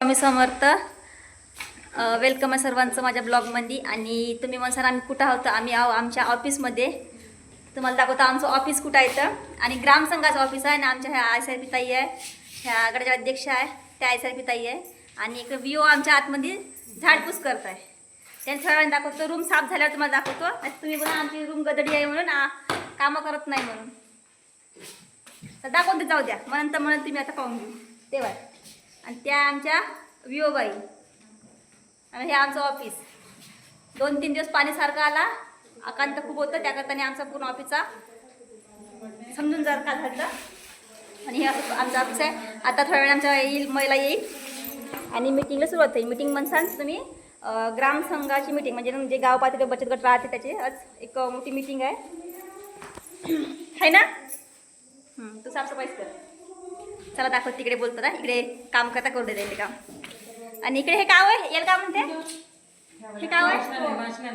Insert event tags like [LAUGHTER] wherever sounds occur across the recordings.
Swami Samarth. Welcome आहे सर्वांचं माझ्या ब्लॉगमध्ये आणि तुम्ही म्हणसाल आम्ही कुठं आहोत? आम्ही आहो आमच्या ऑफिसमध्ये तुम्हाला दाखवतो आमचं ऑफिस कुठं आहे तर आणि ग्रामसंघाचं ऑफिस आहे आणि आमच्या ह्या आय सी ताई आहे. ह्या गडाच्या अध्यक्ष आहे. त्या आय सी ताई आहे. आणि एक विओ आमच्या आतमध्ये झाडपूस करत आहे त्यांनी सर्वांनी दाखवतो. रूम साफ झाल्यावर तुम्हाला दाखवतो. आणि तुम्ही बोला आमची रूम गदडी आहे म्हणून कामं करत नाही म्हणून. तर दाखवून ते जाऊ द्या. म्हणून तर म्हणून तुम्ही आता पाहून घेऊ. तेव्हा आणि त्या आमच्या विओबाई आणि हे आमचं ऑफिस दोन तीन दिवस पाणी सारखं आला. आकांत खूप होतं. त्याकरताने आमचा पूर्ण ऑफिसचा समजून जर का झालं आणि हे आमचं ऑफिस आहे. आता थोड्या वेळ आमच्या येईल महिला येईल. आणि मिटिंगला सुरुवात होईल. मिटिंग म्हणसान तुम्ही ग्रामसंघाची मिटिंग म्हणजे जे गाव पातळीवर बचत गट राहते त्याची. आज एक मोठी मिटिंग आहे. है ना? तू साफसफाईच कर. चला दाखव तिकडे बोलतो ना. इकडे काम करता करू देते काम. आणि इकडे हे गाव आहे याला काय म्हणते? हे गाव आहे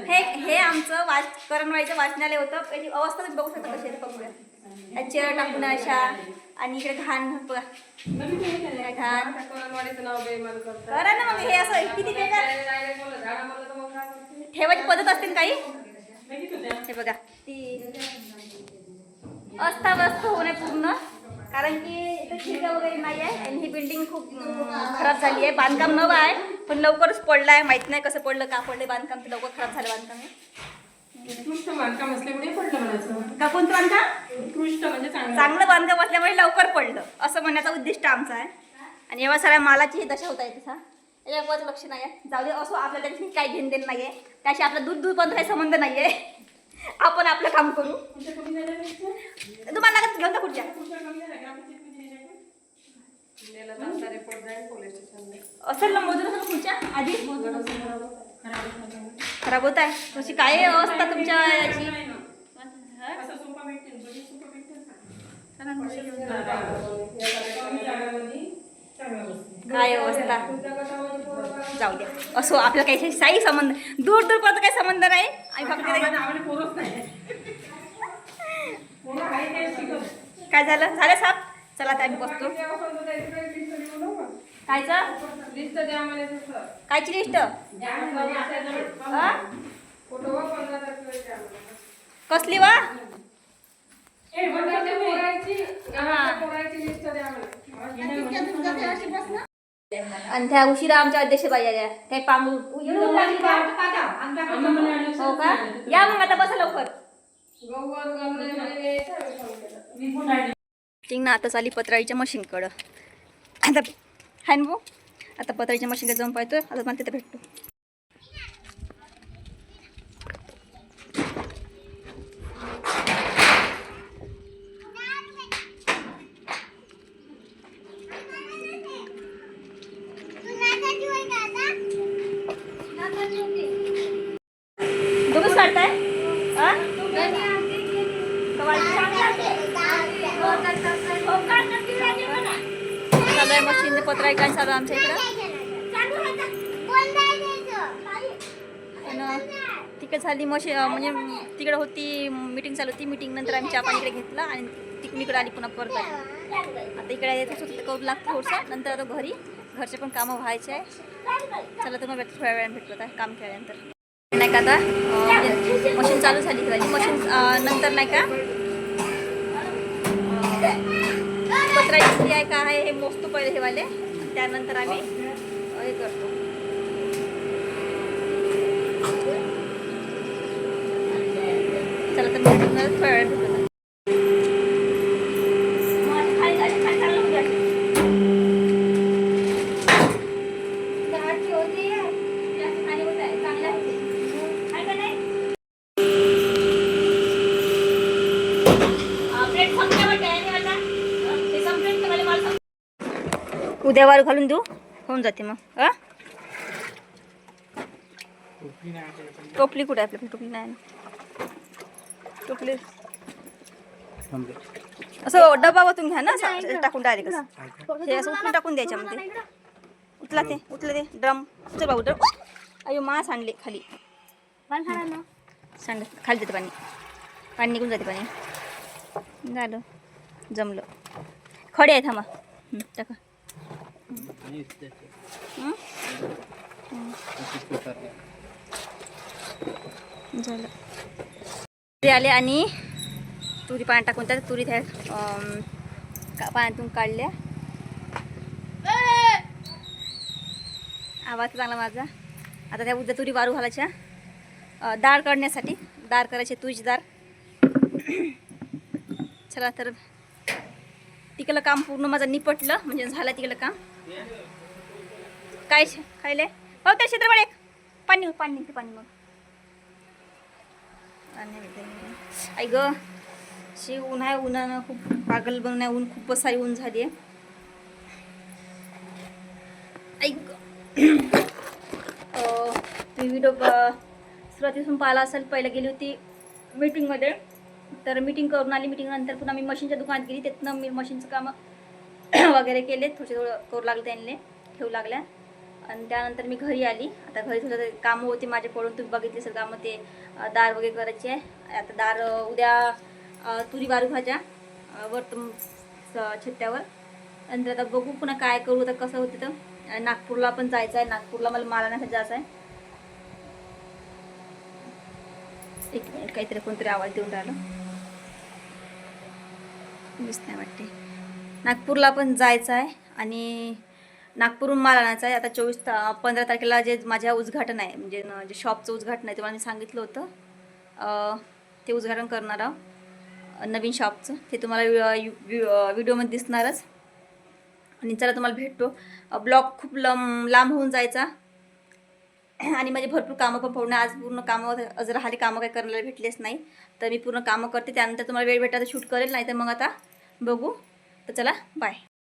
हे हे आमचं वाच करणवाईचं वाचनालय होतं. त्याची अवस्था तुम्ही बघू शकता कशी बघूया. चेअर टाकून अशा आणि इकडे घाण घाण. करा ना मग हे असं किती बेकार ठेवायची पद्धत असते काही? हे बघा. ती अस्ताव्यस्त होणे पूर्ण. कारण की इथं खिडक्या वगैरे नाही आहे आणि ही बिल्डिंग खूप खराब झाली आहे बांधकाम नवं आहे पण लवकरच पडलं आहे माहीत नाही कसं पडलं का पडलं बांधकाम ते लवकर खराब झालं बांधकाम हे. उत्कृष्ट बांधकाम असल्यामुळे पडलं म्हणायचं. का कोणतं बांधकाम? उत्कृष्ट म्हणजे चांगलं. बांधकाम असल्यामुळे लवकर पडलं. असं म्हणण्याचा उद्दिष्ट आमचं आहे. आणि एवढ्या साऱ्या मालाची ही दशा होत आहे तसा याच्यावर लक्ष नाही आहे जाऊ दे असो आपल्याला त्याची काही घेण देण नाही आहे त्याशी आपला दूध दूध पण काही संबंध नाही आहे आपण आपलं काम करू. तुम्हाला लागत घेऊन कुठच्या असेल ना मोजून असेल पुढच्या. आधी. खराब होत आहे. तशी काय अवस्था तुमच्या याची? नाही काय अवस्था तुमच्या गटामध्ये पोरं काय? जाऊ द्या. असो आपल्या काही काही संबंध दूर दूर पर्यंत काही संबंध नाही. आणि फक्त. काय झालं? झालं साप? चला आता आम्ही बसतो. कायचं? लिस्ट द्या आम्हाला तसं. कायची लिस्ट? हा? कसली वा? ए, आणि त्या उशिरा आमच्या अध्यक्षबाई आल्या. त्या पांगू? हो का? या मग आता बसा लवकर. ना आता चाली पत्राळीच्या मशीनकडं. आता हाय ना भाऊ? आता पत्राळीच्या मशीनकडे जाऊन पाहतो आता मला तिथे भेटतो दोघंच काढताय हा? चालू आहे मशीन आहे काय चालू आमच्या इकडं? आणि तिकडे झाली मशी म्हणजे तिकडे होती मीटिंग चालू होती. मीटिंग नंतर आम्ही चहा पाणी इकडे घेतला आणि तिकडे इकडे आली पुन्हा परत आता इकडे येतच होतं करू लागतं थोडंसं. नंतर आता घरी घरचे पण कामं व्हायचे. आहे चला तर मग भेट थोड्या वेळाने भेटतो आता काम केल्यानंतर. नाही का आता? म्हणजे मशीन चालू झाली मशीन नंतर नाही का? पत्राची आहे का आहे हे मोजतो पहिले हे वाले. त्यानंतर आम्ही हे करतो. चला तर मी पुन्हा थोड्या वेळात भेटू आता. मग खाली जायचं, खाली चाललं उद्या. दहाची होती, जास्त खाली होत आहे, चांगलं आहे. आहे का नाही? अं, प्लेट संपल्या वाटतं, आहे ना आता? अं, ते संपले तर मला माल संप- उद्या वार घालून देऊ? होऊन जाते मग. अ? टोपली कुठे आहे आपल्याकडे? टोपली नाही. टोपली. असं डबा वतून घ्या ना असं टाकून डायरेक्ट हे असं उचलून टाकून द्यायच्यामध्ये उचला ते उचला ते. ड्रम. चल बाबू ड्रम. अयो मा सांडले खाली. सांड खाली देते पाणी. पाणी निघून जाते पाणी. झालं. जमलं. खडे आहे थांबा टाका आणि त्याचे हं? त्याचे सुतारले. झालं तुरी आले आणि तुरी पाण्यात टाकून त्या तुरी त्या का- पाण्यातून काढल्या. आवाज चांगला माझा. आता त्या उद्या तुरी वारू घालायच्या. डाळ काढण्यासाठी. डाळ करायचे तुरीची डाळ चला तर तिकडलं काम पूर्ण माझं निपटलं म्हणजे झालं तिकडलं काम. काय शे- खायले हो त्या क्षेत्रमध्ये पाणी पाणी निघते पाणी मग. आई ग शी ऊन आहे उन्हानं खूप पागल बनवण्या ऊन खूपच सारी ऊन झाली आहे ऐक तुम्ही व्हिडिओ सुरुवातीपासून पाहिला असेल पहिलं गेली होती मीटिंगमध्ये तर मीटिंग करून आली. मीटिंगनंतर पुन्हा मी मशीनच्या दुकानात गेली. तिथनं मी मशीनचं कामं [CLEARS THROAT] वगैरे केले. थोडे थोडं करू लागले त्यांनी ठेवू लागल्या. आणि त्यानंतर मी घरी आली. आता घरी थोडं कामं होती पडून तुम्ही बघितले सर कामं ते दार वगैरे करायचे आहे. आता दार उद्या तुरी बारू भाज्या अ, वरत छत्त्यावर. नंतर आता बघू पुन्हा काय करू. आता कसं होतं तर नागपूरला पण जायचं आहे. नागपूरला मला माल जायचं आहे. एक मिनिट काहीतरी कोणतरी आवाज देऊन राहिलं. मीच नाही वाटते. नागपूरला पण जायचं आहे आणि नागपूरहून माल आणायचा आहे. आता चोवीस ता पंधरा तारखेला जे माझ्या उद्घाटन आहे म्हणजे जे शॉपचं उद्घाटन आहे ते मला मी सांगितलं होतं. ते उद्घाटन करणार आहोत. नवीन शॉपचं. ते तुम्हाला व्हिडिओमध्ये दिसणारच. आणि चला तुम्हाला भेटतो. ब्लॉग खूप लंब लांब होऊन जायचा. आणि माझे भरपूर कामं पण पूर्ण आज पूर्ण कामं जर हाली कामं काही करायला भेटलेच नाही. तर मी पूर्ण कामं करते. त्यानंतर तुम्हाला वेळ भेटा तर शूट करेल नाही तर मग आता बघू. तर चला बाय